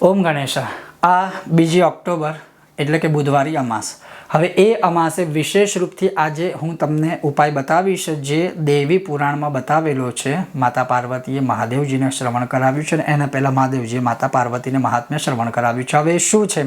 ઓમ ગણેશ. આ બીજી ઓક્ટોબર એટલે કે બુધવારી અમાસ. હવે એ અમાસે વિશેષ રૂપથી આજે હું તમને ઉપાય બતાવીશ જે દેવી પુરાણમાં બતાવેલો છે. માતા પાર્વતીએ મહાદેવજીને શ્રવણ કરાવ્યું છે અને એના પહેલાં મહાદેવજીએ માતા પાર્વતીને મહાત્મ્ય શ્રવણ કરાવ્યું છે. હવે શું છે?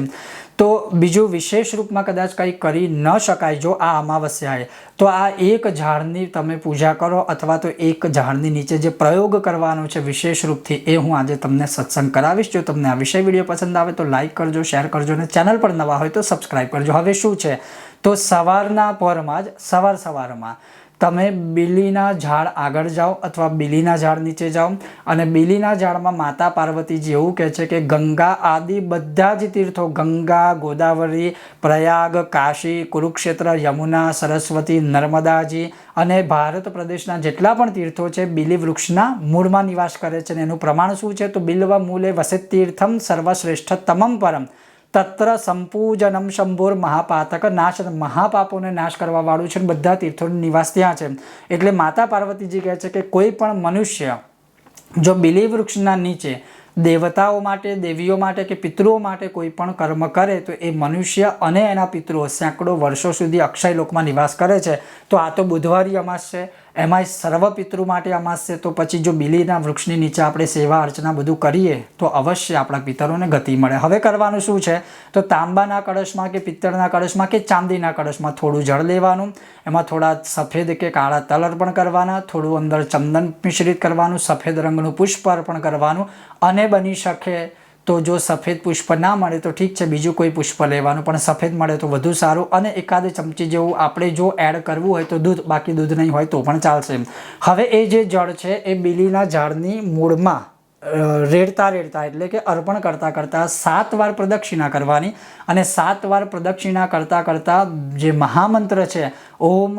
તો બીજું વિશેષ રૂપમાં કદાચ કંઈ કરી ન શકાય જો આ અમાવસ્યાએ. તો આ એક ઝાડની તમે પૂજા કરો અથવા તો એક ઝાડની નીચે જે પ્રયોગ કરવાનો છે વિશેષ રૂપથી એ હું આજે તમને સત્સંગ કરાવીશ. જો તમને આ વિષય વીડિયો પસંદ આવે તો લાઈક કરજો, શેર કરજો અને ચેનલ પર નવા હોય તો સબસ્ક્રાઈબ કરજો. હવે શું છે? તો સવારના પરમાં જ, સવાર સવારમાં તમે બિલીના ઝાડ આગળ જાઓ અથવા બિલીના ઝાડ નીચે જાઓ. અને બિલીના ઝાડમાં માતા પાર્વતીજી એવું કહે છે કે ગંગા આદિ બધા જ તીર્થો, ગંગા, ગોદાવરી, પ્રયાગ, કાશી, કુરુક્ષેત્ર, યમુના, સરસ્વતી, નર્મદાજી અને ભારત પ્રદેશના જેટલા પણ તીર્થો છે, બિલી વૃક્ષના મૂળમાં નિવાસ કરે છે અને એનું પ્રમાણ શું છે? તો બિલ્વ મૂલે વસે તીર્થમ સર્વશ્રેષ્ઠ તમામ પરમ. તત્ર સંપૂજનમ શંભુર મહાપાતક નાશ મહાપાપોને નાશ કરવાવાળું છે બધા તીર્થોનો નિવાસ ત્યાં છે. એટલે માતા પાર્વતીજી કહે છે કે કોઈ પણ મનુષ્ય જો બિલી વૃક્ષના નીચે દેવતાઓ માટે, દેવીઓ માટે કે પિતૃઓ માટે કોઈ પણ કર્મ કરે, તો એ મનુષ્ય અને એના પિતૃઓ સેંકડો વર્ષો સુધી અક્ષય લોકમાં નિવાસ કરે છે. તો આ તો બુધવારી અમાસ છે. એમાંય સર્વ પિતૃ માટે અમાસ. તો પછી જો બિલીના વૃક્ષની નીચે આપણે સેવા અર્ચના બધું કરીએ, તો અવશ્ય આપણા પિતરોને ગતિ મળે. હવે કરવાનું શું છે? તો તાંબાના કળશમાં કે પિત્તળના કળશમાં કે ચાંદીના કળશમાં થોડું જળ લેવાનું, એમાં થોડા સફેદ કે કાળા તલ અર્પણ કરવાના, થોડું અંદર ચંદન મિશ્રિત કરવાનું, સફેદ રંગનું પુષ્પ અર્પણ કરવાનું, અને બની શકે તો જો સફેદ પુષ્પ ના મળે તો ઠીક છે, બીજું કોઈ પુષ્પ લેવાનું, પણ સફેદ મળે તો વધુ સારું અને એકાદ ચમચી જેવું આપણે જો એડ કરવું હોય તો દૂધ, બાકી દૂધ નહીં હોય તો પણ ચાલશે હવે એ જે જળ છે, એ બીલીના ઝાડની મૂળમાં રેડતા રેડતા એટલે કે અર્પણ કરતાં કરતાં સાત વાર પ્રદક્ષિણા કરવાની અને સાત વાર પ્રદક્ષિણા કરતાં કરતાં જે મહામંત્ર છે, ઓમ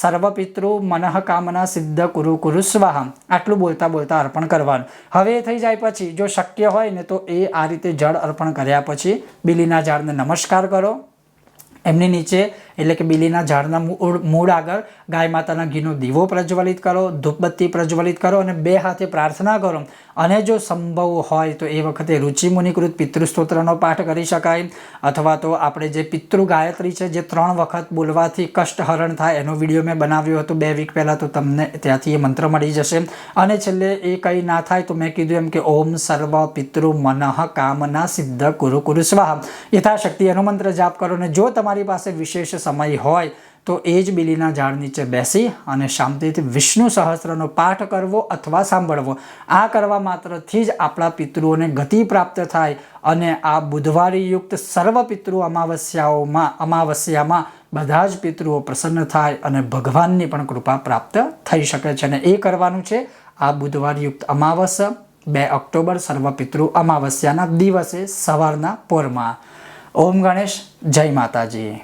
સર્વપિતૃ મનઃ કામના સિદ્ધ કુરુ કુરુ સ્વાહમ આટલું બોલતા બોલતા અર્પણ કરવાનું. હવે એ થઈ જાય પછી, જો શક્ય હોય ને તો એ આ રીતે જળ અર્પણ કર્યા પછી બિલીના ઝાડને નમસ્કાર કરો. એમની નીચે, એટલે કે બિલીના ઝાડના મૂળ મૂળ આગળ ગાય માતાના ઘીનો દીવો પ્રજ્વલિત કરો, ધૂપબત્તી પ્રજ્વલિત કરો અને બે હાથે પ્રાર્થના કરો. અને જો સંભવ હોય તો એ વખતે રુચિમુનિકૃત પિતૃસ્તોત્રનો પાઠ કરી શકાય. અથવા તો આપણે જે પિતૃ ગાયત્રી છે, જે ત્રણ વખત બોલવાથી કષ્ટહરણ થાય, એનો વીડિયો મેં બનાવ્યો હતો બે વીક પહેલાં, તો તમને ત્યાંથી એ મંત્ર મળી જશે. અને છેલ્લે એ કંઈ ના થાય તો મેં કીધું એમ કે, ઓમ સર્વ પિતૃ મનઃ કામના સિદ્ધ કુરુ કુરુ સ્વાહ. યથાશક્તિ એનો મંત્ર જાપ કરો ને જો તમારી પાસે વિશેષ સમય હોય તો એ જ બિલીના ઝાડ નીચે બેસી અને શાંતિથી વિષ્ણુ સહસ્રનો પાઠ કરવો અથવા સાંભળવો. આ કરવા માત્રથી જ આપણા પિતૃઓને ગતિ પ્રાપ્ત થાય અને આ બુધવારી યુક્ત સર્વ પિતૃ અમાવસ્યાઓમાં, અમાવસ્યામાં બધા જ પિતૃઓ પ્રસન્ન થાય અને ભગવાનની પણ કૃપા પ્રાપ્ત થઈ શકે છે અને એ કરવાનું છે આ બુધવાર યુક્ત અમાવસ, બે ઓક્ટોબર સર્વ પિતૃ અમાવસ્યાના દિવસે સવારના પોરમાં. ઓમ ગણેશ જય માતાજી